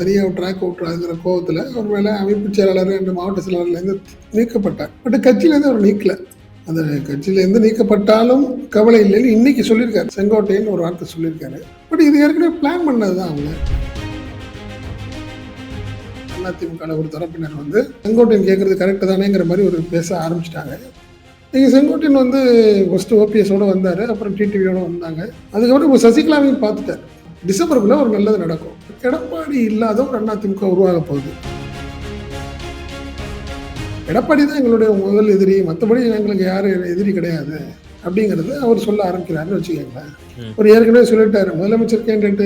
தனியாக ட்ராக் விட்டுறாங்கிற கோவத்தில் அவர் மேலே அமைப்பு செயலாளர் என்ற மாவட்ட செயலாளர்லேருந்து நீக்கப்பட்டார். பட் கட்சியிலேருந்து அவர் நீக்கல. அந்த கட்சியிலேருந்து நீக்கப்பட்டாலும் கவலை இல்லைன்னு இன்னைக்கு சொல்லியிருக்காரு. செங்கோட்டையன் ஒரு வார்த்தை சொல்லியிருக்காரு. பட் இது ஏற்கனவே பிளான் பண்ணது தான் அவங்க. அதிமுக ஒரு தரப்பினர் வந்து செங்கோட்டையன் கேட்கறது கரெக்டு தானேங்கிற மாதிரி ஒரு பேச ஆரம்பிச்சிட்டாங்க. நீங்கள் செங்கோட்டையன் வந்து ஃபஸ்ட்டு ஓபிஎஸோடு வந்தார். அப்புறம் டிடிவியோட வந்தாங்க. அதுக்கப்புறம் இப்போ சசிகலாவையும் பார்த்துட்டார். டிசம்பருக்குள்ள ஒரு நல்லது நடக்கும். எடப்பாடி இல்லாத ஒரு அதிமுக உருவாக போகுது. எடப்பாடி தான் எங்களுடைய முதல் எதிரி மற்றபடி எங்களுக்கு யாரும் எதிரி கிடையாது அப்படிங்கிறது அவர் சொல்ல ஆரம்பிக்கிறாருன்னு வச்சுக்கோங்களேன். ஒரு ஏற்கனவே சொல்லிட்டாரு முதலமைச்சர் கேண்டிடேட்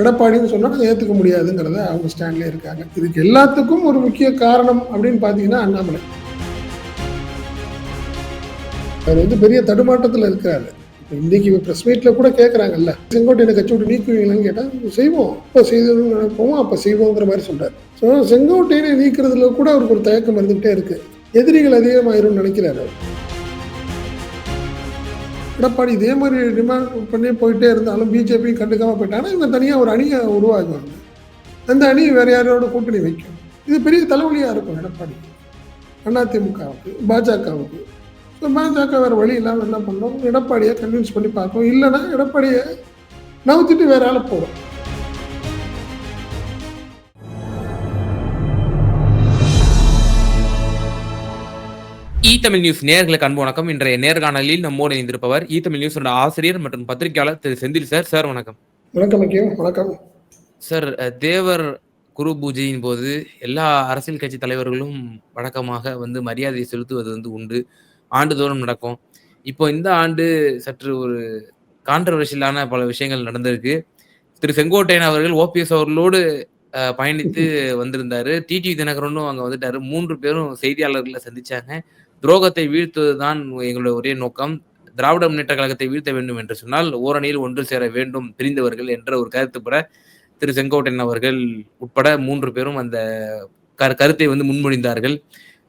எடப்பாடின்னு சொன்னா நாங்கள் ஏற்றுக்க முடியாதுங்கிறத அவங்க ஸ்டாண்ட்லேயே இருக்காங்க. இதுக்கு எல்லாத்துக்கும் ஒரு முக்கிய காரணம் அப்படின்னு பார்த்தீங்கன்னா அண்ணாமலை. அவர் வந்து பெரிய தடுமாட்டத்தில் இருக்கிறாரு. இன்னைக்கு இப்போ ப்ரெஸ் மீட்டில் கூட கேட்குறாங்கல்ல செங்கோட்டையனை கட்சி விட்டு நீக்குவீங்களான்னு கேட்டால் செய்வோம். இப்போ செய்தோம்னு நினைப்போம் அப்போ செய்வோங்கிற மாதிரி சொல்கிறார் ஸோ செங்கோட்டையனை நீக்கிறதுல கூட அவருக்கு ஒரு தயக்கம் இருந்துகிட்டே இருக்கு. எதிரிகள் அதிகமாயிரும்னு நினைக்கிறாரு எடப்பாடி இதே மாதிரி டிமாண்ட் பண்ணி போயிட்டே இருந்தாலும் பிஜேபி கண்டுக்காம போயிட்டாங்கன்னா இவங்க தனியாக ஒரு அணியை உருவாக்குவாங்க. அந்த அணி வேற யாரோட கூட்டணி வைக்கும்? இது பெரிய தலைவலியாக இருக்கும் எடப்பாடி அதிமுகவுக்கு பாஜகவுக்கு. ஸோ பாஜக வேறு வழி இல்லாமல் என்ன பண்ணோம்? எடப்பாடியை கன்வின்ஸ் பண்ணி பார்ப்போம் இல்லைன்னா எடப்பாடியை நவுத்திட்டு வேற ஆளை போடும். இ தமிழ் நியூஸ் நேர்களுக்கு அன்பு வணக்கம். இன்றைய நேர்காணலில் நம்மோடு இணைந்திருப்பவர் இ தமிழ் நியூஸோட ஆசிரியர் மற்றும் பத்திரிகையாளர் திரு செந்தில் சார். சார் வணக்கம். வணக்கம் வணக்கம். சார் தேவர் குரு பூஜையின் போது எல்லா அரசியல் கட்சி தலைவர்களும் வழக்கமாக வந்து மரியாதை செலுத்துவது வந்து உண்டு. ஆண்டுதோறும் நடக்கும். இப்போ இந்த ஆண்டு சற்று ஒரு கான்ட்ரவர்ஷியலான பல விஷயங்கள் நடந்திருக்கு. திரு செங்கோட்டையன் அவர்கள் ஓபிஎஸ் அவர்களோடு பயணித்து வந்திருந்தாரு. டிடி தினகரனும் அங்க வந்துட்டாரு. மூன்று பேரும் செய்தியாளர்களை சந்திச்சாங்க. துரோகத்தை வீழ்த்துவதுதான் எங்களுடைய ஒரே நோக்கம். திராவிட முன்னேற்ற கழகத்தை வீழ்த்த வேண்டும் என்று சொன்னால் ஓரணியில் ஒன்று சேர வேண்டும் பிரிந்தவர்கள் என்ற ஒரு கருத்து பெற திரு செங்கோட்டையன் அவர்கள் உட்பட மூன்று பேரும் அந்த கரு- கருத்தை வந்து முன்மொழிந்தார்கள்.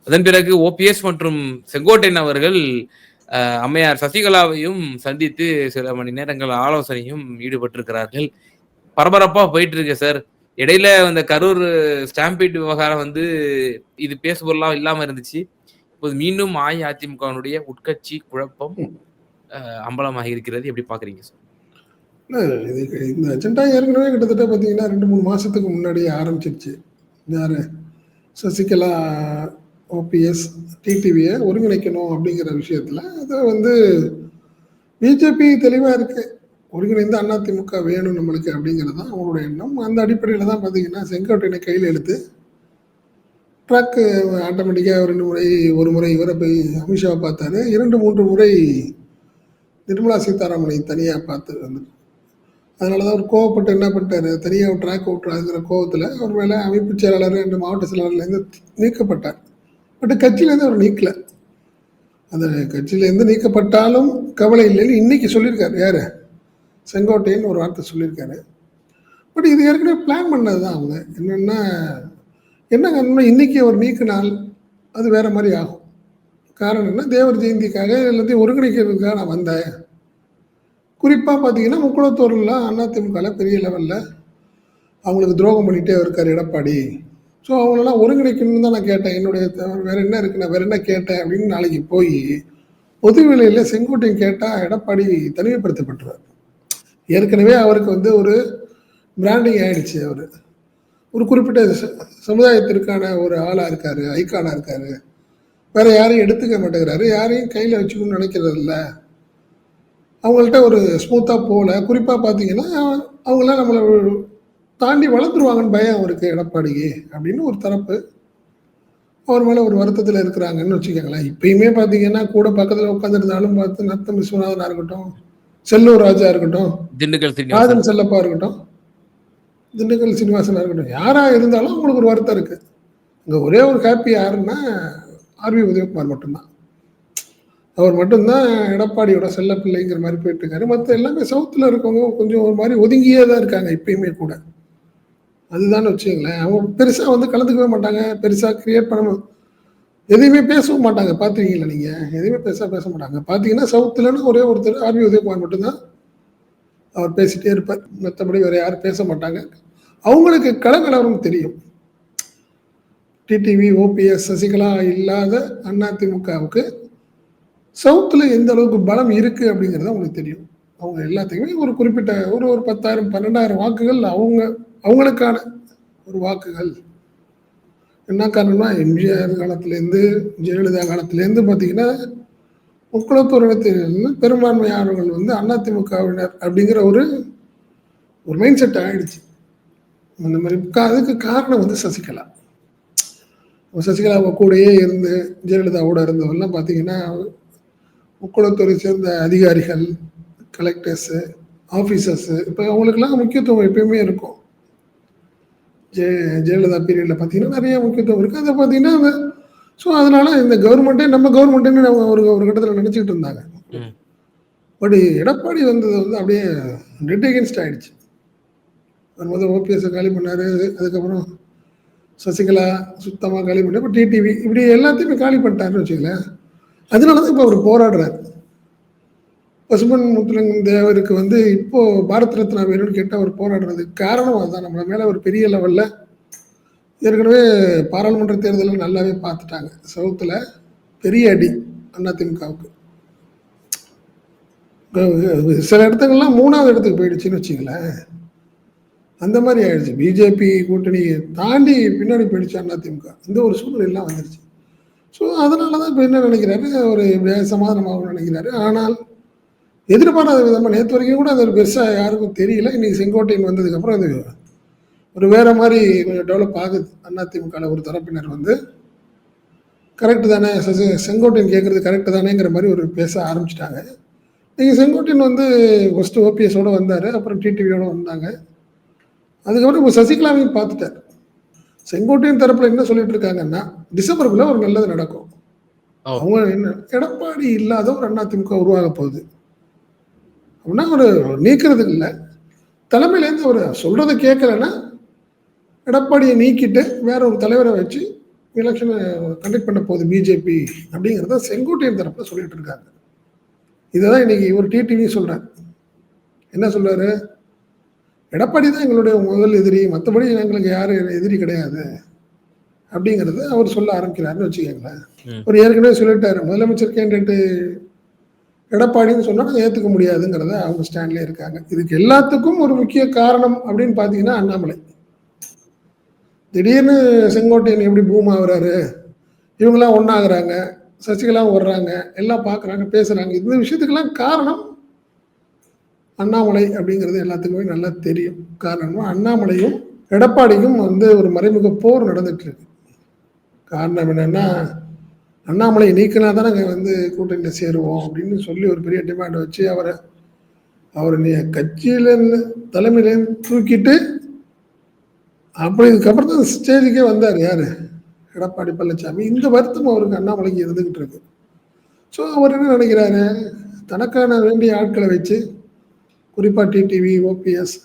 அதன் பிறகு ஓபிஎஸ் மற்றும் செங்கோட்டையன் அவர்கள் அம்மையார் சசிகலாவையும் சந்தித்து சில மணி நேரங்கள் ஆலோசனையும் ஈடுபட்டிருக்கிறார்கள். பரபரப்பா போயிட்டு இருக்கு சார். இடையில அந்த கரூர் ஸ்டாம்பீட் விவகாரம் வந்து இது பேசுபொருளா இல்லாம இருந்துச்சு. இப்போது மீண்டும் அஇஅதிமுகவினுடைய உட்கட்சி குழப்பம் அம்பலமாக அம்பலமாகி இருக்கிறது. எப்படி பாக்குறீங்க சார்? இது இந்த அஜெண்டா ஏற்கனவே கிட்டத்தட்ட பார்த்தீங்கன்னா ரெண்டு மூணு மாதத்துக்கு முன்னாடியே ஆரம்பிச்சிருச்சு. யார்? சசிகலா ஓபிஎஸ் டிடிவியை ஒருங்கிணைக்கணும் அப்படிங்கிற விஷயத்தில் அதை வந்து பிஜேபி தெளிவாக இருக்கு. ஒருங்கிணைந்து அதிமுக வேணும் நம்மளுக்கு அப்படிங்கிறது தான் அவங்களோட எண்ணம். அந்த அடிப்படையில் தான் பார்த்தீங்கன்னா செங்கோட்டையனை கையில் எடுத்து ட்ரக்கு ஆட்டோமேட்டிக்காக ரெண்டு முறை ஒரு முறை இவரை போய் அமித்ஷாவை பார்த்தாரு. இரண்டு மூன்று முறை நிர்மலா சீதாராமனை தனியாக பார்த்து வந்து அதனால தான் அவர் கோவப்பட்டு என்ன பண்ணிட்டாரு? தனியாக ட்ராக் விட்டுறாங்கிற கோவத்தில் அவர் மேலே அமைப்பு செயலாளர் ரெண்டு மாவட்ட செயலாளர்லேருந்து நீக்கப்பட்டார். பட் கட்சியிலேருந்து அவர் நீக்கலை. அந்த கட்சியிலேருந்து நீக்கப்பட்டாலும் கவலை இல்லைன்னு இன்னைக்கு சொல்லியிருக்காரு. யார்? செங்கோட்டையன் ஒரு வார்த்தை சொல்லியிருக்காரு. பட் இது ஏற்கனவே பிளான் பண்ணது தான் அவங்க. என்னென்னா என்னங்க இன்னைக்கு அவர் நீக்கினால் அது வேற மாதிரி ஆகும். காரணம் என்ன? தேவர் ஜெயந்திக்காக எல்லாத்தையும் ஒருங்கிணைக்கிறதுக்காக நான் வந்தேன். குறிப்பாக பார்த்தீங்கன்னா முக்குளத்தூர்லாம் அதிமுகவில் பெரிய லெவலில் அவங்களுக்கு துரோகம் பண்ணிகிட்டே இருக்கார் எடப்பாடி. ஸோ அவங்களெல்லாம் ஒருங்கிணைக்கணும்னு தான் நான் கேட்டேன். என்னுடைய வேற என்ன இருக்கு நான் வேற என்ன கேட்டேன் அப்படின்னு நாளைக்கு போய் பொது வேலையில் செங்கோட்டையும் கேட்டால் எடப்பாடி தனிமைப்படுத்தப்பட்டுருவார். ஏற்கனவே அவருக்கு வந்து ஒரு பிராண்டிங் ஆயிடுச்சு அவர். ஒரு குறிப்பிட்ட ச- சமுதாயத்திற்கான ஒரு ஆளாக இருக்காரு ஐக்கானாக இருக்காரு. வேற யாரையும் எடுத்துக்க மாட்டேங்கிறாரு. யாரையும் கையில் வச்சுக்கணும்னு நினைக்கிறது இல்லை. அவங்கள்ட்ட ஒரு ஸ்மூத்தாக போகல. குறிப்பாக பார்த்தீங்கன்னா அவங்களாம் நம்மளை தாண்டி வளர்ந்துருவாங்கன்னு பயம் அவருக்கு எடப்பாடிக்கு அப்படின்னு ஒரு தரப்பு அவர் மேலே ஒரு வருத்தத்தில் இருக்கிறாங்கன்னு வச்சுக்கோங்களேன். இப்பயுமே பார்த்தீங்கன்னா கூட பக்கத்தில் உட்காந்துருந்தாலும் பார்த்து நத்தம் விஸ்வநாதனாக இருக்கட்டும் செல்லூர் ராஜா இருக்கட்டும் திண்டுக்கல் ராஜன் செல்லப்பா இருக்கட்டும் திண்டுக்கல் சீனிவாசனா இருக்கட்டும் யாரா இருந்தாலும் அவங்களுக்கு ஒரு வருத்தம் இருக்கு. இங்க ஒரே ஒரு ஹாப்பி யாருன்னா ஆர்வி உதயகுமார் மட்டும்தான். அவர் மட்டும்தான் எடப்பாடியோட செல்ல பிள்ளைங்கிற மாதிரி போயிட்டு இருக்காரு. மற்ற எல்லாமே சவுத்தில் இருக்கவங்க கொஞ்சம் ஒரு மாதிரி ஒதுங்கியே தான் இருக்காங்க இப்பயுமே கூட. அதுதான் வச்சுங்களேன் அவங்க பெருசாக வந்து கலந்துக்கவே மாட்டாங்க. பெருசாக கிரியேட் பண்ண எதையுமே பேசவும் மாட்டாங்க. பார்த்துருக்கீங்களா நீங்கள் எதையுமே பெருசாக பேச மாட்டாங்க. பார்த்தீங்கன்னா சவுத்துலன்னு ஒரே ஒருத்தர் ஆர்வி உதயகுமார் மட்டும்தான் அவர் பேசிட்டே இருப்பார். மற்றபடி வேறு யாரும் பேச மாட்டாங்க. அவங்களுக்கு களநிலவரம் தெரியும். டிடிவி ஓபிஎஸ் சசிகலா இல்லாத அதிமுகவுக்கு சவுத்தில் எந்த அளவுக்கு பலம் இருக்குது அப்படிங்கிறது அவங்களுக்கு தெரியும். அவங்க எல்லாத்துக்குமே ஒரு குறிப்பிட்ட ஒரு ஒரு பத்தாயிரம் பன்னெண்டாயிரம் வாக்குகள் அவங்க அவங்களுக்கான ஒரு வாக்குகள். என்ன காரணம்னா எம்ஜிஆர் காலத்துலேருந்து ஜெயலலிதா காலத்துலேருந்து பார்த்தீங்கன்னா முக்குளத்தூரத்தில் பெரும்பான்மையானவர்கள் வந்து அதிமுகவினர் அப்படிங்கிற ஒரு ஒரு மைண்ட் செட் ஆகிடுச்சு அந்த மாதிரி அதுக்கு காரணம் வந்து சசிகலா. சசிகலாவை கூடயே இருந்து ஜெயலலிதாவோட இருந்தவெல்லாம் பார்த்தீங்கன்னா முக்குளத்துறை சேர்ந்த அதிகாரிகள் கலெக்டர்ஸு ஆஃபீஸர்ஸு இப்போ அவங்களுக்கெல்லாம் முக்கியத்துவம் எப்பயுமே இருக்கும். ஜெய ஜெயலலிதா பீரியடில் பார்த்தீங்கன்னா நிறைய முக்கியத்துவம் இருக்குது அதை பார்த்தீங்கன்னா அந்த ஸோ அதனால இந்த கவர்மெண்ட்டே நம்ம கவர்மெண்ட்டுன்னு அவங்க ஒரு ஒரு கட்டத்தில் நினச்சிக்கிட்டு இருந்தாங்க. பட் எடப்பாடி வந்தது வந்து அப்படியே டெட் அகேன்ஸ்ட் ஆயிடுச்சு. அவர் முதல் ஓபிஎஸ் காலி பண்ணாரு. அதுக்கப்புறம் சசிகலா சுத்தமாக காலி பண்ணாரு. இப்போ டிடிவி இப்படி எல்லாத்தையுமே காலி பண்ணிட்டாருன்னு வச்சுக்கலேன் அதனால தான் இப்போ அவர் போராடுறாரு. பசுமன் முத்துலிங்கம் தேவருக்கு வந்து இப்போ பாரத் ரத்னா வேணும்னு கேட்டு அவர் போராடுறதுக்கு காரணம் அதுதான். நம்மள மேல ஒரு பெரிய லெவல்ல ஏற்கனவே பாராளுமன்ற தேர்தலில் நல்லாவே பார்த்துட்டாங்க. சவுத்தில் பெரிய அடி அதிமுகவுக்கு சில இடத்துக்கெல்லாம் மூணாவது இடத்துக்கு போயிடுச்சுன்னு வச்சுங்களேன் அந்த மாதிரி ஆயிடுச்சு. பிஜேபி கூட்டணியை தாண்டி பின்னாடி போயிடுச்சு அதிமுக இந்த ஒரு சூழ்நிலையெல்லாம் வந்துருச்சு. ஸோ அதனால தான் இப்போ என்ன நினைக்கிறாரு? ஒரு சமாதானமாகவும் நினைக்கிறாரு. ஆனால் எதிர்பாராத விதமாக நேற்று வரைக்கும் கூட அது ஒரு பெருசாக யாருக்கும் தெரியல. இன்னைக்கு செங்கோட்டையன் வந்ததுக்கப்புறம் அது ஒரு வேற மாதிரி கொஞ்சம் டெவலப் ஆகுது. அதிமுகவில் ஒரு தரப்பினர் வந்து கரெக்டு தானே சசி- செங்கோட்டையன் கேட்குறது கரெக்டு தானேங்கிற மாதிரி ஒரு பேச ஆரம்பிச்சிட்டாங்க. நீங்கள் செங்கோட்டையன் வந்து ஃபஸ்ட்டு ஓபிஎஸோட வந்தார் அப்புறம் டிடிவியோட வந்தாங்க. அதுக்கப்புறம் இப்போ சசிகலாவையும் பார்த்துட்டார். செங்கோட்டையன் தரப்பில் என்ன சொல்லிட்டு இருக்காங்கன்னா டிசம்பருக்குள்ள ஒரு நல்லது நடக்கும். அவங்க என்ன எடப்பாடி இல்லாத ஒரு அதிமுக உருவாக போகுது. அப்படின்னா ஒரு நீக்கிறதுக்கு இல்லை. தலைமையிலேருந்து அவர் சொல்றதை கேட்கலன்னா எடப்பாடியை நீக்கிட்டு வேற ஒரு தலைவரை வச்சு எலெக்ஷனை கண்டக்ட் பண்ண போகுது பிஜேபி அப்படிங்கிறத செங்கோட்டையன் தரப்புல சொல்லிட்டு இருக்காங்க. இதுதான் இன்னைக்கு ஒரு டிடிவி சொல்றாரு. என்ன சொல்றாரு? எடப்பாடி தான் எங்களுடைய முதல் எதிரி மற்றபடி எங்களுக்கு யாரும் எதிரி கிடையாது அப்படிங்கிறது அவர் சொல்ல ஆரம்பிக்கிறாருன்னு வச்சுக்கோங்களேன். அவர் ஏற்கனவே சொல்லிட்டாரு. முதலமைச்சர் கேண்டிடேட்டு எடப்பாடின்னு சொன்னால் நாங்கள் ஏற்றுக்க முடியாதுங்கிறத அவங்க ஸ்டாண்ட்லேயே இருக்காங்க. இதுக்கு எல்லாத்துக்கும் ஒரு முக்கிய காரணம் அப்படின்னு பார்த்தீங்கன்னா அண்ணாமலை. திடீர்னு செங்கோட்டையன் எப்படி பூம் ஆகுறாரு? இவங்கெல்லாம் ஒன்றாகிறாங்க சசிகலாம் வர்றாங்க எல்லாம் பார்க்குறாங்க பேசுகிறாங்க இந்த விஷயத்துக்கெல்லாம் காரணம் அண்ணாமலை அப்படிங்கிறது எல்லாத்துக்குமே நல்லா தெரியும். காரணம் அண்ணாமலையும் எடப்பாடிக்கும் வந்து ஒரு மறைமுக போர் நடந்துட்டு இருக்கு. காரணம் என்னன்னா அண்ணாமலை நீக்கினா தான் நாங்கள் வந்து கூட்டணியில் சேருவோம் அப்படின்னு சொல்லி ஒரு பெரிய டிமாண்ட் வச்சு அவரை அவரை நீ கட்சியிலேருந்து தலைமையிலேருந்து தூக்கிட்டு அப்படி இதுக்கப்புறம் தான் ஸ்டேஜுக்கே வந்தார் யார்? எடப்பாடி பழனிசாமி. இந்த வருத்தம் அவருக்கு அண்ணாமலைக்கு இருந்துக்கிட்டு இருக்கு. ஸோ அவர் என்ன நினைக்கிறாரு? தனக்கான வேண்டிய ஆட்களை வச்சு குறிப்பாக டிடிவி ஓபிஎஸ்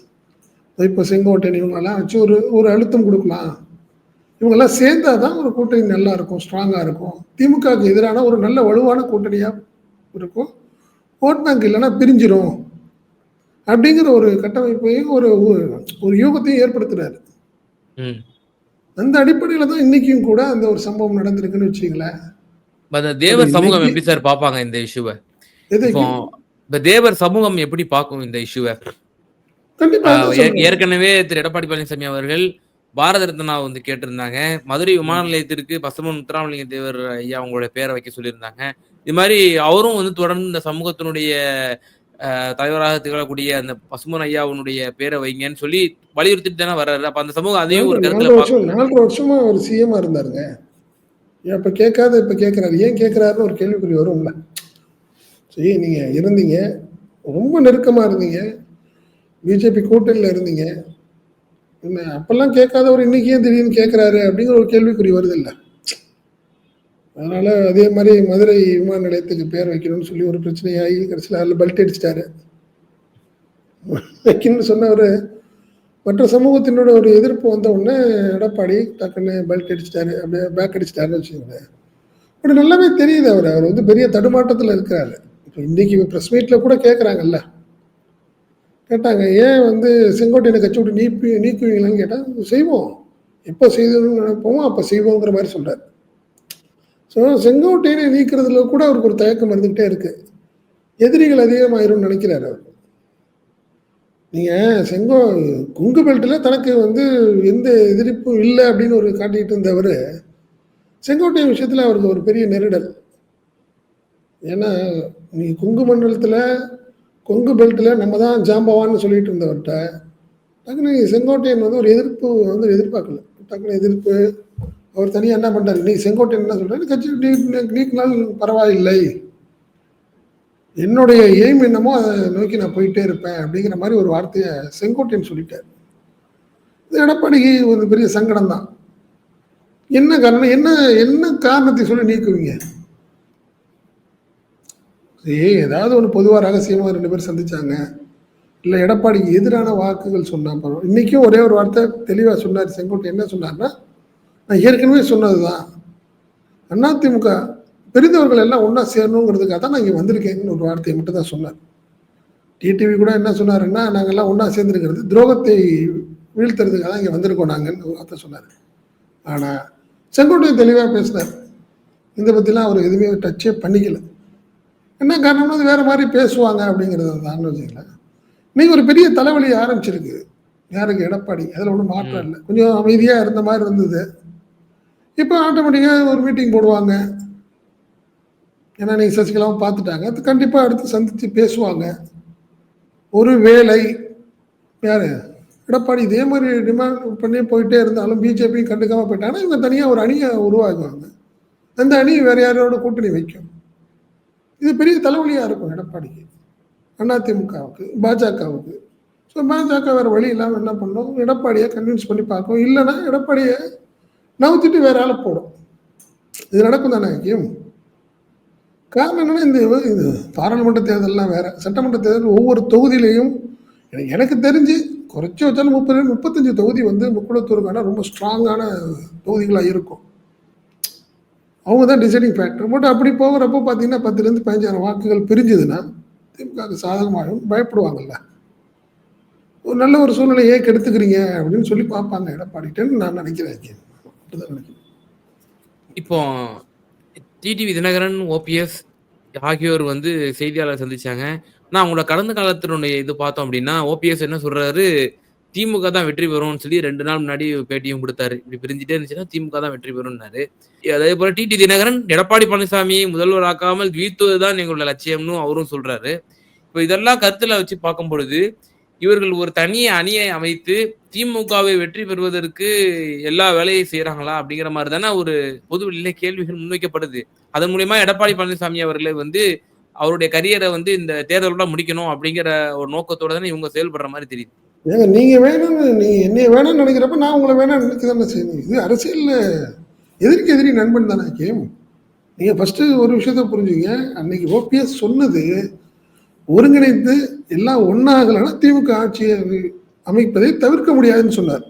இப்போ செங்கோட்டையன் இவங்களெல்லாம் வச்சு ஒரு ஒரு அழுத்தம் கொடுக்கலாம். இவங்கெல்லாம் சேர்ந்தா தான் ஒரு கூட்டணி நல்லா இருக்கும் ஸ்ட்ராங்காக இருக்கும். திமுகவுக்கு எதிரான ஒரு நல்ல வலுவான கூட்டணியாக இருக்கும். ஓட் பேங்க் இல்லைன்னா பிரிஞ்சிரும். அப்படிங்கிற ஒரு கட்டமைப்பையும் ஒரு ஒரு- யூகத்தையும் ஏற்படுத்துறாரு. அந்த அடிப்படையில் தான் இன்னைக்கும் கூட அந்த ஒரு சம்பவம் நடந்திருக்குன்னு வச்சுங்களேன் தேவர் சமூகம் எப்படி சார் பாப்பாங்க இந்த இஷ்யூவை இப்ப தேவர் சமூகம் எப்படி பார்க்கும் இந்த இஷ்யூவை கண்டிப்பா. ஏற்கனவே திரு எடப்பாடி பழனிசாமி அவர்கள் பாரத ரத்னா வந்து கேட்டிருந்தாங்க. மதுரை விமான நிலையத்திற்கு பசுமன் முத்துராமலிங்க தேவர் ஐயா அவங்களோட பேரை வைக்க சொல்லியிருந்தாங்க. இது மாதிரி அவரும் வந்து தொடர்ந்து இந்த சமூகத்தினுடைய தலைவராக திகழக்கூடிய அந்த பசுமன் ஐயாவுடைய பேரை வைங்கன்னு சொல்லி வலியுறுத்திட்டு தானே வர்றாரு. அப்ப அந்த சமூகம் அதையும் ஒரு கருத்துல நாலரை வருஷமா அவர் சிஎம்மா இருந்தாருங்க. இப்ப கேட்காத இப்ப கேட்கிறாரு. ஏன் கேட்கிறாருன்னு ஒரு கேள்விக்குறி வரும்ல சரி நீங்க இருந்தீங்க. ரொம்ப நெருக்கமா இருந்தீங்க. பிஜேபி கூட்டணியில இருந்தீங்க. என்ன அப்பெல்லாம் கேட்காதவர் இன்னைக்கு ஏன் திடீர்னு கேட்குறாரு அப்படிங்கிற ஒரு கேள்விக்குறி வருது இல்ல அதனால அதே மாதிரி மதுரை விமான நிலையத்துக்கு பேர் வைக்கணும்னு சொல்லி ஒரு பிரச்சனையாகி கடைசியில் அதில் பல்ட் அடிச்சிட்டாரு. வைக்கணும்னு சொன்னவர் மற்ற சமூகத்தினோட ஒரு எதிர்ப்பு வந்த உடனே எடப்பாடி டக்குன்னு பல்ட் அடிச்சிட்டாரு அப்படியே பேக் அடிச்சிட்டாருன்னு வச்சுக்கோங்களேன். அப்படி நல்லாவே தெரியுது அவர். அவர் வந்து பெரிய தடுமாட்டத்தில் இருக்கிறாரு. இப்போ இன்னைக்கு ப்ரெஸ் மீட்டில் கூட கேட்குறாங்கல்ல கேட்டாங்க ஏன் வந்து செங்கோட்டையனை கட்சி விட்டு நீப்பி நீக்குவீங்களான்னு கேட்டால் செய்வோம். எப்போ செய்தோம்னு நினைப்போமோ அப்போ செய்வோங்கிற மாதிரி சொல்கிறார் ஸோ செங்கோட்டையனை நீக்கிறதுல கூட அவருக்கு ஒரு தயக்கம் இருந்துகிட்டே இருக்குது எதிரிகள் அதிகமாயிரும்னு நினைக்கிறாரு அவர். நீங்கள் செங்கோ குங்கு பெல்ட்டில் தனக்கு வந்து எந்த எதிர்ப்பும் இல்லை அப்படின்னு ஒரு காட்டிக்கிட்டு இருந்தவர் செங்கோட்டையன் விஷயத்தில் அவருக்கு ஒரு பெரிய நெருடல். ஏன்னா நீ குங்கு மண்டலத்தில் கொங்கு பெல்ட்டில் நம்ம தான் ஜாம்பவான்னு சொல்லிட்டு இருந்தவர்கிட்ட டக்குனு செங்கோட்டையன் வந்து ஒரு எதிர்ப்பு வந்து எதிர்பார்க்கல. டக்குனு எதிர்ப்பு அவர் தனியாக என்ன பண்ணுறாரு நீ செங்கோட்டையன் என்ன சொல்கிறாரு கட்சி நீ- நீக்கினால் பரவாயில்லை. என்னுடைய எய்ம் என்னமோ அதை நோக்கி நான் போயிட்டே இருப்பேன் அப்படிங்கிற மாதிரி ஒரு வார்த்தையை செங்கோட்டையன் சொல்லிட்டார். இது எடப்பாடிக்கு ஒரு பெரிய சங்கடம் தான் என்ன காரணம் என்ன என்ன காரணத்தை சொல்லி நீக்குவீங்க? ஏய் ஏதாவது ஒன்று பொதுவாக ரகசியமாக ரெண்டு பேரும் சந்திச்சாங்க. இல்லை எடப்பாடிக்கு எதிரான வாக்குகள் சொன்னால் பரவாயில்ல இன்றைக்கும் ஒரே ஒரு வார்த்தை தெளிவாக சொன்னார். செங்கோட்டை என்ன சொன்னார்னா நான் ஏற்கனவே சொன்னது தான் அதிமுக பெரிந்தவர்கள் எல்லாம் ஒன்றா சேரணுங்கிறதுக்காக தான் நான் இங்கே வந்திருக்கேன்னு ஒரு வார்த்தையை மட்டும் தான் சொன்னார். டிடிவி கூட என்ன சொன்னாருன்னா நாங்கள்லாம் ஒன்றா சேர்ந்துருக்கிறது துரோகத்தை வீழ்த்துறதுக்காக தான் இங்கே வந்திருக்கோம் நாங்கன்னு ஒரு வார்த்தை சொன்னார். ஆனால் செங்கோட்டையும் தெளிவாக பேசினார். இந்த பற்றிலாம் அவர் எதுவுமே டச்சே பண்ணிக்கல. என்ன காரணம்னா அது வேறு மாதிரி பேசுவாங்க அப்படிங்கிறது தான் வச்சுங்களேன் இன்னைக்கு ஒரு பெரிய தலைவலி ஆரம்பிச்சிருக்கு. யாருக்கு? எடப்பாடி. அதில் ஒன்றும் மாற்றம் இல்லை. கொஞ்சம் அமைதியாக இருந்த மாதிரி இருந்தது. இப்போ ஆட்டோமேட்டிக்காக ஒரு மீட்டிங் போடுவாங்க. ஏன்னா நீங்கள் சசிகலாவும் பார்த்துட்டாங்க. அது கண்டிப்பாக அடுத்து சந்தித்து பேசுவாங்க. ஒரு வேலை யார்? எடப்பாடி இதே மாதிரி டிமாண்ட் பண்ணி போயிட்டே இருந்தாலும் பிஜேபி கண்டுக்காம போயிட்டாங்கன்னா இவங்க தனியாக ஒரு அணியை உருவாக்குவாங்க. அந்த அணி வேற யாரோட கூட்டணி வைக்கும்? இது பெரிய தலைவலியாக இருக்கும் எடப்பாடிக்கு அதிமுகவுக்கு பாஜகவுக்கு. ஸோ பாஜக வேறு வழி இல்லாமல் என்ன பண்ணோம்? எடப்பாடியை கன்வின்ஸ் பண்ணி பார்க்கும் இல்லைன்னா எடப்பாடியை நவுத்திட்டு வேற ஆளை போடும். இது நடக்கும் தானே ஐக்கியம்? காரணம் என்னென்னா இந்த இது பாராளுமன்ற தேர்தல்லாம் வேறு. சட்டமன்ற தேர்தல் ஒவ்வொரு தொகுதியிலையும் எனக்கு- எனக்கு தெரிஞ்சு குறைச்சி வச்சாலும் முப்பது முப்பத்தஞ்சு தொகுதி வந்து முக்குளத்தூருக்கான ரொம்ப ஸ்ட்ராங்கான தொகுதிகளாக இருக்கும். அவங்க தான் டிசைடிங் ஃபேக்டர் பட் அப்படி போகிறப்போ பார்த்தீங்கன்னா பத்துலேருந்து பதினஞ்சாயிரம் வாக்குகள் பிரிஞ்சதுன்னா திமுக சாதகமாகும் பயப்படுவாங்கல்ல. ஒரு நல்ல ஒரு சூழ்நிலையை கெடுத்துக்கிறீங்க அப்படின்னு சொல்லி பார்ப்பாங்க எடப்பாடிட்டேன்னு நான் நினைக்கிறேன் அப்படிதான் நினைக்கிறேன். இப்போ டிடிவி தினகரன் ஓபிஎஸ் ஆகியோர் வந்து செய்தியாளர் சந்திச்சாங்க. நான் அவங்களோட கடந்த காலத்தினுடைய இது பார்த்தோம் அப்படின்னா ஓபிஎஸ் என்ன சொல்றாரு? திமுக தான் வெற்றி பெறும்னு சொல்லி ரெண்டு நாள் முன்னாடி பேட்டியும் கொடுத்தாரு. இப்படி பிரிஞ்சுட்டே இருந்துச்சுன்னா திமுக தான் வெற்றி பெறும்னாரு. அதே போல டிடி தினகரன் எடப்பாடி பழனிசாமியை வீழ்த்துவது தான் எங்களோட லட்சியம்னு அவரும் சொல்றாரு. இப்போ இதெல்லாம் கருத்துல வச்சு பார்க்கும் பொழுது இவர்கள் ஒரு தனி அணியை அமைத்து திமுகவை வெற்றி பெறுவதற்கு எல்லா வேலையும் செய்யறாங்களா அப்படிங்கிற மாதிரி தானே ஒரு பொதுவெளியில கேள்விகள் முன்வைக்கப்படுது. அதன் மூலியமா எடப்பாடி பழனிசாமி அவர்களை வந்து அவருடைய கரியரை வந்து இந்த தேர்தலோட முடிக்கணும் அப்படிங்கிற ஒரு நோக்கத்தோட தானே இவங்க செயல்படுற மாதிரி தெரியுது. ஏங்க நீங்கள் வேணும்னு நீங்கள் என்னைய வேணும்னு நினைக்கிறப்ப நான் உங்களை வேணாம்னு நினைக்க தானே செய்யணும் இது அரசியலில் எதிர்க்கு எதிரி நண்பன் தானே கேம். நீங்கள் ஃபஸ்ட்டு ஒரு விஷயத்த புரிஞ்சுங்க. அன்னைக்கு ஓபிஎஸ் சொன்னது ஒருங்கிணைத்து எல்லாம் ஒன்னாகலைன்னா திமுக ஆட்சியை அமைப்பதை தவிர்க்க முடியாதுன்னு சொன்னார்.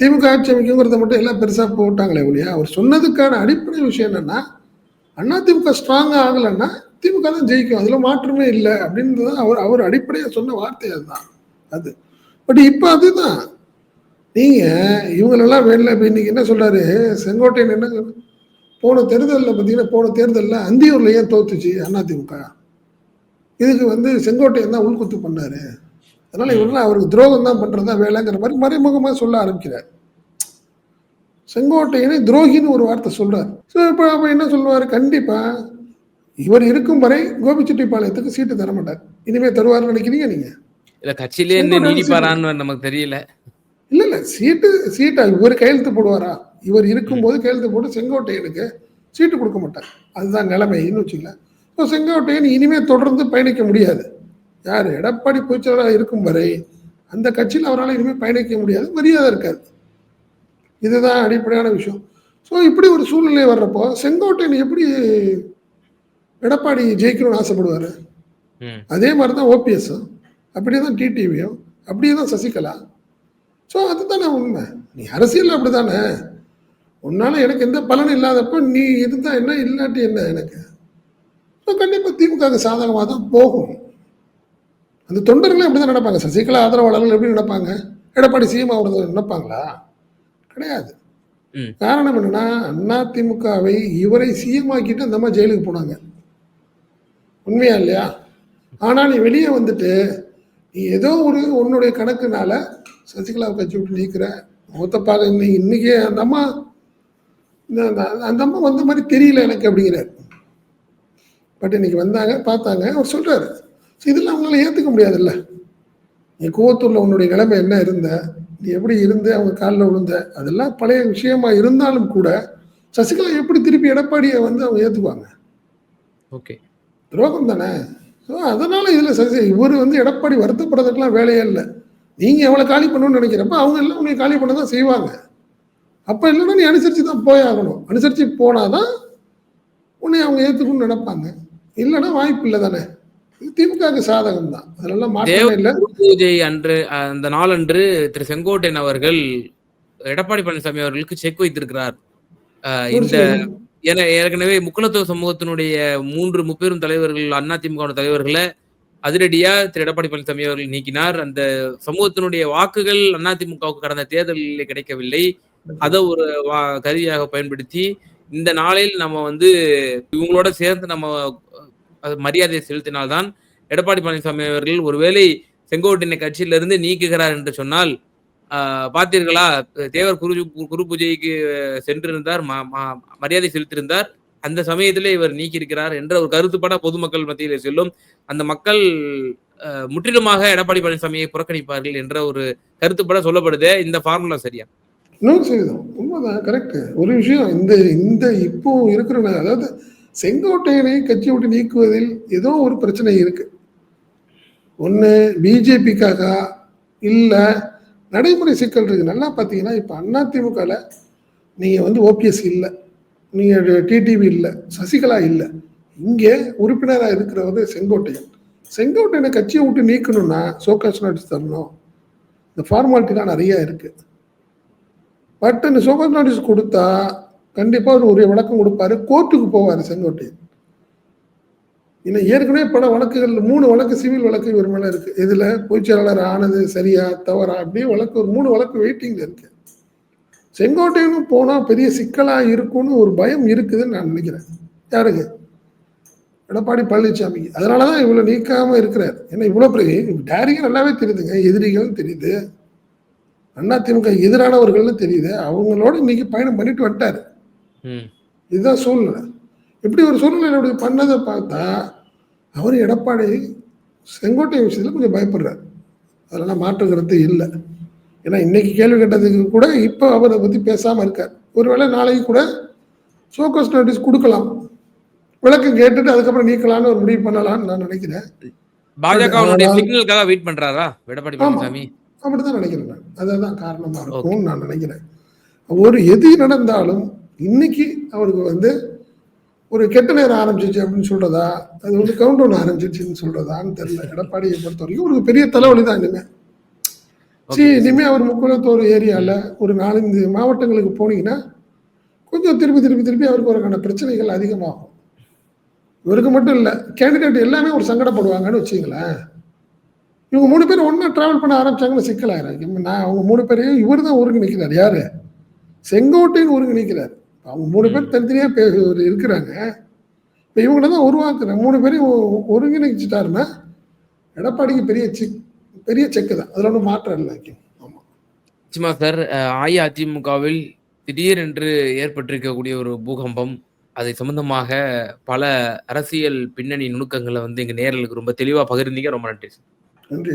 திமுக ஆட்சி அமைக்குங்கிறத மட்டும் எல்லாம் பெருசாக போட்டாங்களே ஒழியா அவர் சொன்னதுக்கான அடிப்படை விஷயம் என்னன்னா அண்ணா திமுக ஸ்ட்ராங்காக ஆகலைன்னா திமுக தான் ஜெயிக்கும். அதில் மாற்றமே இல்லை அப்படின்றது தான் அவர் அவர் அடிப்படையாக சொன்ன வார்த்தை அதுதான். அது. பட் இப்போ அதுதான். நீங்கள் இவங்களெல்லாம் வேணல இப்போ இன்னைக்கு என்ன சொல்றாரு? செங்கோட்டையன் என்ன போன தேர்தலில் பார்த்தீங்கன்னா போன தேர்தலில் அந்தியூரில் ஏன் தோத்துச்சு? அதிமுக. இதுக்கு வந்து செங்கோட்டையன் தான் உள்குத்து பண்ணாரு. அதனால் இவரெல்லாம் அவருக்கு துரோகம் தான் பண்ணுறது தான் வேலைங்கிற மாதிரி மறைமுகமாக சொல்ல ஆரம்பிக்கிறார். செங்கோட்டையனை துரோகின்னு ஒரு வார்த்தை சொல்கிறார் ஸோ இப்போ அப்போ என்ன சொல்லுவார்? கண்டிப்பாக இவர் இருக்கும் வரை கோபிச்செட்டிப்பாளையத்துக்கு சீட்டு தர மாட்டார் இனிமேல் தருவார்னு நினைக்கிறீங்க நீங்கள் இல்ல கட்சியிலே செங்கோட்டையன் நீடிப்பாரான்னு நமக்கு தெரியல. இல்ல இல்ல சீட்டு சீட்டா இவர் கையெழுத்து போடுவாரா? இவர் இருக்கும்போது கையெழுத்து போட்டு செங்கோட்டையனுக்கு சீட்டு கொடுக்க மாட்டார். அதுதான் நிலைமைன்னு வச்சுக்கலாம் இப்போ செங்கோட்டையன் இனிமே தொடர்ந்து பயணிக்க முடியாது. யார்? எடப்பாடி பொதுச்செயலாளர் இருக்கும் வரை அந்த கட்சியில் அவரால் இனிமேல் பயணிக்க முடியாது. மரியாதை இருக்காது. இதுதான் அடிப்படையான விஷயம். ஸோ இப்படி ஒரு சூழ்நிலை வர்றப்போ செங்கோட்டையன் எப்படி எடப்பாடி ஜெயிக்கணும்னு ஆசைப்படுவார். அதே மாதிரி தான் ஓபிஎஸும் அப்படியே தான் டிடிவியும் அப்படியே தான் சசிகலா. ஸோ அதுதானே உண்மை. நீ அரசியல் அப்படிதானே? உன்னால எனக்கு எந்த பலன் இல்லாதப்போ நீ இருந்தா என்ன இல்லாட்டி என்ன எனக்கு? ஸோ கண்டிப்பாக திமுக சாதகமாக தான் போகும். அந்த தொண்டர்களும் எப்படி தான் நடப்பாங்க சசிகலா ஆதரவாளர்கள் எப்படி நடப்பாங்க எடப்பாடி சிஎம் ஆகிறது நினைப்பாங்களா? கிடையாது. காரணம் என்னன்னா அண்ணா திமுகவை இவரை சிஎம் ஆக்கிட்டு அந்த மாதிரி ஜெயிலுக்கு போனாங்க. உண்மையா இல்லையா? ஆனால் நீ வெளியே வந்துட்டு நீ ஏதோ ஒரு உன்னுடைய கணக்குனால சசிகலாவை கட்சி விட்டு நீக்கிற. மூத்தப்பாக இன்னைக்கு இன்னைக்கு அந்த அம்மா அந்த- அம்மா வந்த மாதிரி தெரியல எனக்கு அப்படிங்கிறார். பட் இன்னைக்கு வந்தாங்க பார்த்தாங்க அவர் சொல்றாரு. "சரி, இதெல்லாம் அவங்களால ஏற்றுக்க முடியாதுல்ல. நீ கூவத்தூர்ல உன்னுடைய நிலைமை என்ன இருந்த? நீ எப்படி இருந்து அவங்க காலில் விழுந்த? அதெல்லாம் பழைய விஷயமா இருந்தாலும் கூட சசிகலா எப்படி திருப்பி எடப்பாடியை வந்து அவங்க ஏற்றுக்குவாங்க ஓகே. துரோகம் தானே? அதனால இதில் சசி இவர் வந்து எடப்பாடி வருத்தப்படுறதுக்கெல்லாம் வேலையே இல்லை. நீங்கள் எவ்வளோ காலி பண்ணணும்னு நினைக்கிறப்ப அவங்க எல்லாம் உன்னை காலி பண்ண தான் செய்வாங்க. அப்போ இல்லைன்னா நீ அனுசரித்து தான் போய் ஆகணும். அனுசரித்து போனாதான் உன்னை அவங்க ஏற்றுக்கணும்னு நினைப்பாங்க. இல்லைன்னா வாய்ப்பு இல்லை தானே. திமுகவுக்கு சாதகம் தான். அதெல்லாம் மாற்றமே இல்லை. பூஜை அன்று அந்த நாளன்று திரு செங்கோட்டையன் அவர்கள் எடப்பாடி பழனிசாமி அவர்களுக்கு செக் வைத்திருக்கிறார். இந்த என ஏற்கனவே முக்குலத்துவ சமூகத்தினுடைய மூன்று முப்பெரும் தலைவர்கள் அதிமுக தலைவர்களை அதிரடியா திரு. எடப்பாடி பழனிசாமி அவர்கள் நீக்கினார். அந்த சமூகத்தினுடைய வாக்குகள் அதிமுகவுக்கு கடந்த தேர்தலில் கிடைக்கவில்லை. அதை ஒரு வா- கருவியாக பயன்படுத்தி இந்த நாளில் நம்ம வந்து இவங்களோட சேர்ந்து நம்ம மரியாதையை மரியாதை செலுத்தினால்தான் எடப்பாடி பழனிசாமி அவர்கள் ஒருவேளை செங்கோட்டையனை கட்சியிலிருந்து நீக்குகிறார் என்று சொன்னால் பார்த்தீர்களா? தேவர் குரு குரு பூஜைக்கு சென்றிருந்தார் ம- ம- மரியாதை செலுத்தியிருந்தார். அந்த சமயத்திலே இவர் நீக்கியிருக்கிறார் என்ற ஒரு கருத்துப்பட பொதுமக்கள் மத்தியில் செல்லும். அந்த மக்கள் முற்றிலுமாக எடப்பாடி பழனிசாமியை புறக்கணிப்பார்கள் என்ற ஒரு கருத்துப்பட சொல்லப்படுதே. இந்த ஃபார்முலா சரியா? சரிதான். உண்மைதான். கரெக்ட் ஒரு விஷயம் இந்த இந்த இப்போ இருக்கிற அதாவது செங்கோட்டையனை கட்சி விட்டு நீக்குவதில் ஏதோ ஒரு பிரச்சனை இருக்கு. ஒன்று பிஜேபிக்காக இல்லை நடைமுறை சிக்கல் இருக்கு. நல்லா பார்த்தீங்கன்னா இப்போ அதிமுகவில் நீங்கள் வந்து ஓபிஎஸ் இல்லை. நீங்கள் டிடிவி இல்லை. சசிகலா இல்லை. இங்கே உறுப்பினராக இருக்கிறவர் செங்கோட்டையன். செங்கோட்டையனை கட்சியை விட்டு நீக்கணும்னா சோகாஸ் நோட்டீஸ் தரணும். இந்த ஃபார்மாலிட்டிலாம் நிறையா இருக்குது பட் இந்த சோகாஸ் நோட்டீஸ் கொடுத்தா கண்டிப்பாக அவர் உரிய விளக்கம் கொடுப்பாரு. கோர்ட்டுக்கு போவார் செங்கோட்டையன். இன்னும் ஏற்கனவே பல வழக்குகள் மூணு வழக்கு சிவில் வழக்கு இவர் மேலே இருக்கு. இதில் பொதுச்செயலாளர் ஆனது சரியா தவறா? அப்படியே வழக்கு ஒரு மூணு வழக்கு வெயிட்டிங்ல இருக்கு. செங்கோட்டையனும் போனால் பெரிய சிக்கலாக இருக்கும்னு ஒரு பயம் இருக்குதுன்னு நான் நினைக்கிறேன். யாருக்கு? எடப்பாடி பழனிசாமிக்கு அதனால தான் இவ்வளோ நீக்காமல் இருக்கிறார். ஏன்னா இவ்வளோ பெரிய டேரிங்க நல்லாவே தெரியுதுங்க. எதிரிகள் தெரியுது. அதிமுக எதிரானவர்கள்னு தெரியுது. அவங்களோட இன்னைக்கு பயணம் பண்ணிட்டு வந்துட்டாரு. ம். இதுதான் சூழ்நிலை. இப்படி ஒரு சூழ்நிலை அப்படி பண்ணதை பார்த்தா அவர் எடப்பாடி செங்கோட்டை விஷயத்தில் கொஞ்சம் பயப்படுறார். அதெல்லாம் மாற்றுக்கிறது இல்லை. ஏன்னா இன்னைக்கு கேள்வி கேட்டதுக்கு கூட இப்போ அவர் பற்றி பேசாமல் இருக்கார். ஒருவேளை நாளைக்கு கூட சோகஸ் நோட்டீஸ் கொடுக்கலாம். விளக்கம் கேட்டுட்டு அதுக்கப்புறம் நீக்கலாம்னு ஒரு முடிவு பண்ணலாம்னு நான் நினைக்கிறேன். பாஜகவுடைய சிக்னலுக்காக வெயிட் பண்றாரா எடப்பாடி பழனிசாமி? அப்படிதான் நினைக்கிறேன் நான். அதுதான் காரணமா இருக்கும்னு நான் நினைக்கிறேன். ஒரு எது நடந்தாலும் இன்னைக்கு அவருக்கு வந்து ஒரு கெட்ட நேரம் ஆரம்பிச்சிச்சு அப்படின்னு சொல்றதா? அது வந்து கவுண்ட் டவுன் ஆரம்பிச்சிச்சுன்னு சொல்றதான்னு தெரியல. எடப்பாடியை பொறுத்த வரைக்கும் ஒரு பெரிய தலைவலி தான் இனிமே. சரி இனிமே அவர் முக்குளத்தோர் ஏரியால ஒரு நாலஞ்சு மாவட்டங்களுக்கு போனீங்கன்னா கொஞ்சம் திருப்பி திருப்பி திருப்பி அவருக்கு ஒரு பிரச்சனைகள் அதிகமாகும். இவருக்கு மட்டும் இல்லை கேண்டிடேட் எல்லாமே ஒரு சங்கடப்படுவாங்கன்னு வச்சுங்களேன் இவங்க மூணு பேர் ஒன்றா ட்ராவல் பண்ண ஆரம்பிச்சாங்கன்னு சிக்கலாயிரும். நான் அவங்க மூணு பேரையும் இவர் தான் ஒருங்கிணைக்கிறார். யாரு? செங்கோட்டைன்னு ஒருங்கிணைக்கிறார். அவங்க மூணு பேர் தனித்தனியாக பே இருக்கிறாங்க. இப்போ இவங்கள தான் உருவாக்குறேன். மூணு பேரையும் ஒருங்கிணைச்சிட்டாருன்னா எடப்பாடிக்கு பெரிய சிக் பெரிய செக்கு தான். அதில் ஒன்றும் மாற்றம் இல்லை ஆமாம் நிச்சயமா சார். அஇஅதிமுகவில் திடீரென்று ஏற்பட்டிருக்கக்கூடிய ஒரு பூகம்பம் அதை சம்பந்தமாக பல அரசியல் பின்னணி நுணுக்கங்களை வந்து எங்க நேரலுக்கு ரொம்ப தெளிவா பகிர்ந்தீங்க. ரொம்ப நன்றி சார். நன்றி.